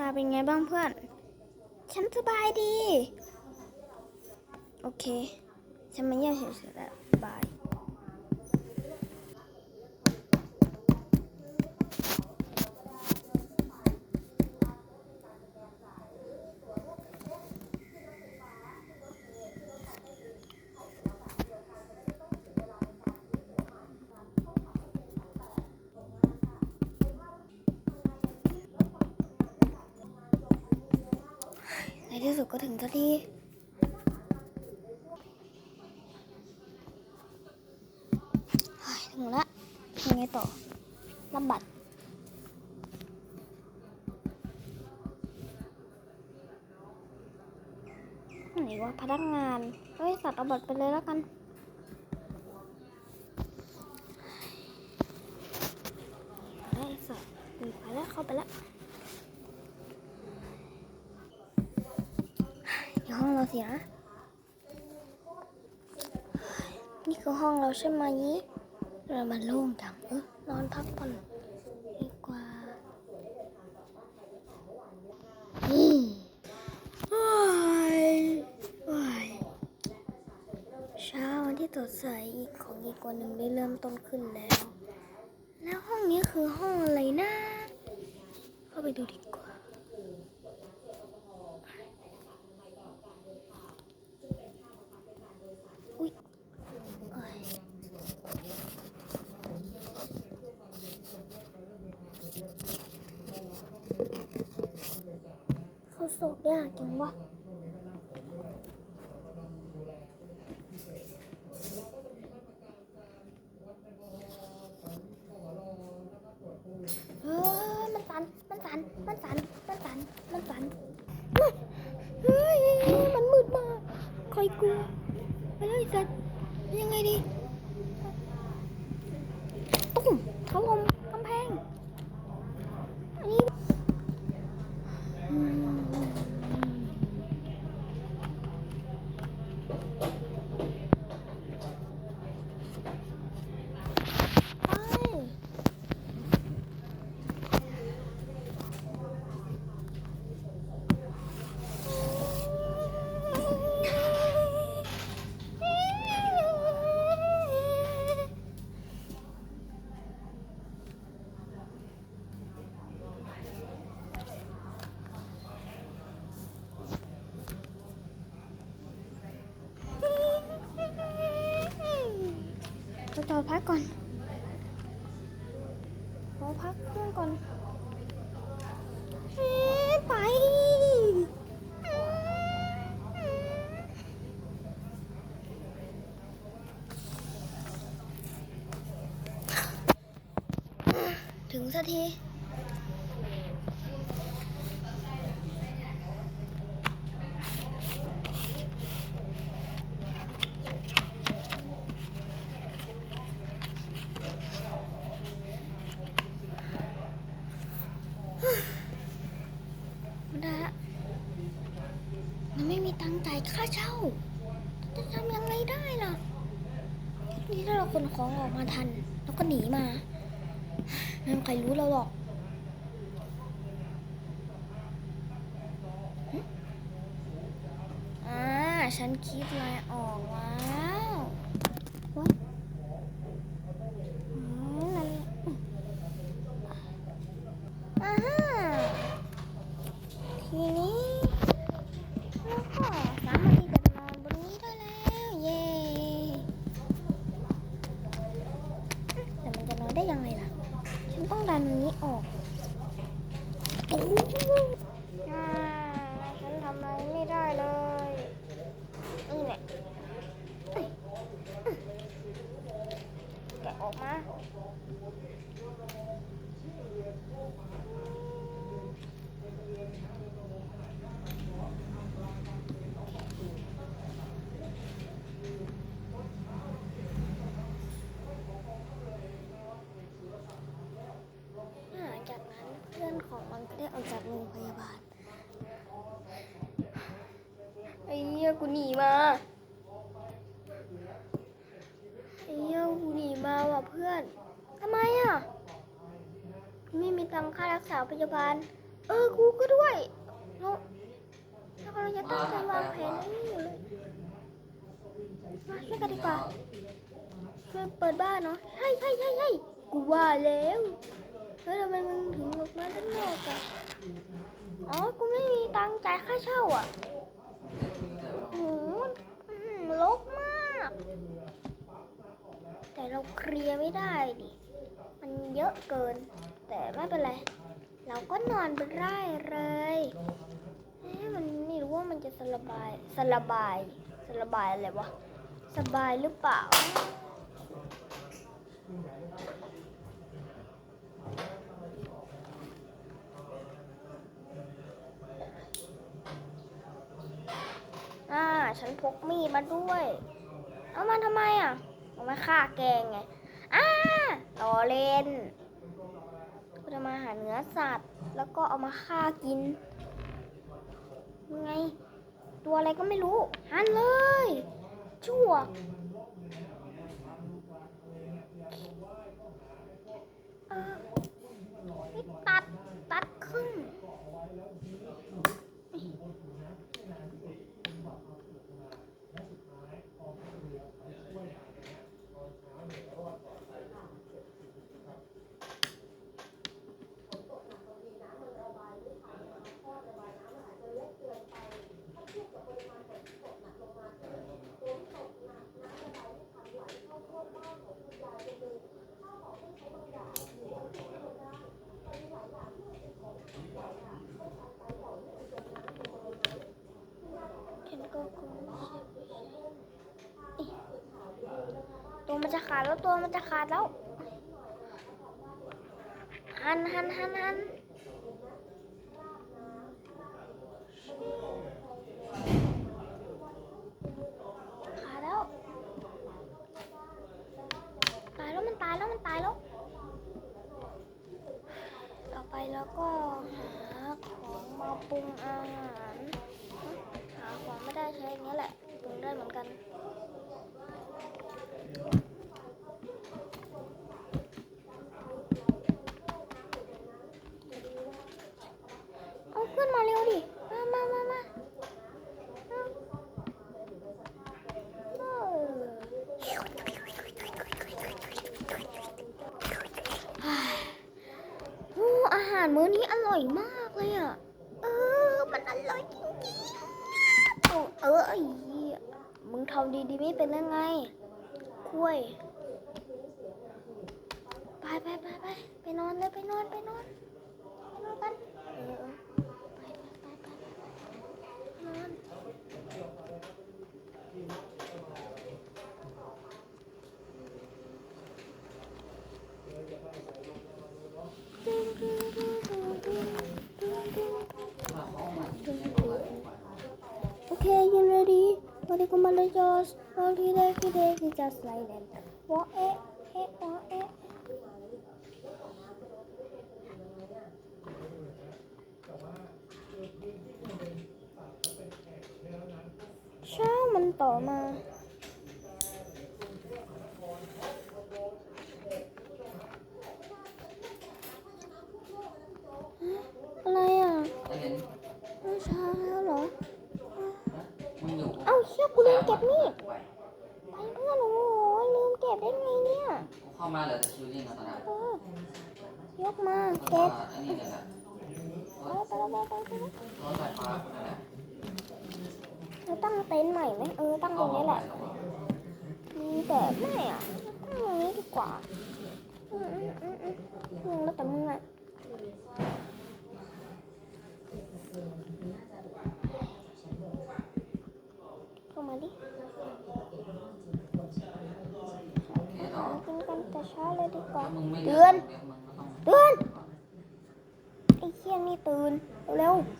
นาเป็นไงบ้างเพื่อน ฉันสบายดี โอเค ฉันมาเยี่ยมเฉยๆแล้วบาย ที่สุดก็ถึงสักทีถึงละยังไงต่อรับบัตรไหนวะพนักงานเฮ้ยสัตว์เอาบัตรไปเลยแล้วกัน ไอ้สัตว์ไปแล้ว เข้าไปแล้ว อยู่ห้องเรา สินะ นี่คือห้องเราใช่ไหมเรามันโล่งจังเออนอนพักผ่อนดีกว่าอืมว้ายว้ายเช้าวันที่สดใสอีกของอีกวันหนึ่งได้เริ่มต้นขึ้นแล้ว แล้วห้องนี้คือห้องอะไรนะ เข้าไปดูดีกว่า อุ้ยโอ้ย เขาโศกยากจังวะเฮ้ยมันสัน มันสัน มันสัน มันสัน มันสันเฮ้ย มันมืดมากคอยกลัวไปเลยสัตว์ยังไงดีตุ้มถล่ม พักก่อนขอพักเครื่องก่อนเอ๊ะไปถึงสักที ไม่ได้ละมันไม่มีตังค์ จ่ายค่าเช่า จะทำยังไงได้ล่ะ นี่ถ้าเราคนของออกมาทัน แล้วก็หนีมาไม่มีใครรู้เราหรอกอ่าฉันคิดอะไรออกแล้ววะอืมนั่นอ่าฮะ ทีนี้แล้วก็สามารถที่จะนอนบนนี้ได้แล้ว เย้แต่มันจะนอน ได้ยังไงล่ะ ฉันต้องดันนี้ออกโอ้โหอ่าฉันทำอะไรไม่ได้เลยนี่แหละเอ้ยแกะออกมา หลังจากนั้นเพื่อนของมันก็ได้ออกจากโรงพยาบาล ไอ้เหี้ย กูหนีมาไอ้เหี้ยกูหนีมาว่ะเพื่อนทำไมอะ ไม่มีตังค่ารักษาพยาบาล เออ กูก็ด้วยเราเราจะตั้งใจวางแผนอ้นี่อยู่เลยมาช่วยกันดีกว่าช่วยเปิดบ้านเนาะใช่ใช่ใช่ใช่กูว่าแล้วแล้วทำไมมึงถึงออกมาด้านนอกอะอ๋อ กูไม่มีตังค์จ่ายค่าเช่าอะ หอื้อหือรกมาก แต่เราเคลียร์ไม่ได้ดิ มันเยอะเกิน แต่ไม่เป็นไร เราก็นอนไปได้เลยเอ๊ะมันไม่รู้ว่ามันจะสบายสบายสบายอะไรวะ สบายหรือเปล่า ฉัน พกมีดมาด้วย เอามาทำไมอะเอามาฆ่าแกงไงอ่าต่อเล่นก็จะมาหาเนื้อสัตว์ แล้วก็เอามาฆ่ากินยังไง ตัวอะไรก็ไม่รู้หันเลยชั่ว เออนี่ตัด ตัดครึ่ง ฉันก็คงไม่ใช่เอ๊ะ ตัวมันจะขาดแล้วตัวมันจะขาดแล้ว หันหันหันหันขาดแล้ว ตายแล้วมันตายแล้วมันตายแล้ว ต่อไปแล้วก็หาของมาปรุงอาหาร หาของไม่ได้ใช้อย่างนี้แหละ ปรุงได้เหมือนกัน เอาขึ้นมาเร็วดิ มามามามาเอาเออโอ้อาหารมื้อนี้อร่อยมากเลยอะ เออ มันอ ร่อยจริงๆเอาเออไอ้เหี้ยมึงทำดีๆไม่เป็นยังไงคุยไปไปไปไปไปนอนเลยไปนอนไปนอนไปนอนกันเออไปไปไปไปไปนอนโอเค you ready วันนี้ก็มา เลยจอสวันที่ได้ที่ได้ที่จะสไลด์แล้ววอเอะเอะวอเอะเช้ามันต่อมา อะไรอะ ไม่เห็น เมื่อเช้าแล้วเหรอ มึงอยู่ เอ้าเชี่ยกูลื มเก็บมีดไปไปเพื่อนโอ้โหลืมเก็บได้ไงเนี่ยกูเข้ามาเหลือแต่คิวลิงกับตอนนั้นเออยกมาแล้วก็เก็บอันนี้เนี่ยแหละไปไปไปไปไปไปรถไฟฟ้าคนนั้นแหละเราตั้งเต็นท์ใหม่ไหมเออตั้งตรงนี้แหละมีแต่ไม่อะตั้งตรงนี้ดีกว่าอืมอืมอืมอืมอืมแล้วแต่มึงอะเข้ามาดิ แค่ต่อ มากินกันแต่ เช้าเลยดีกว่าถ้ามึงไม่เตือนดี๋ยวมึงก็ต้องเตือนไอ้เชี่ยนี่ตื่นเร็วๆโอ้ยไอ้ห่า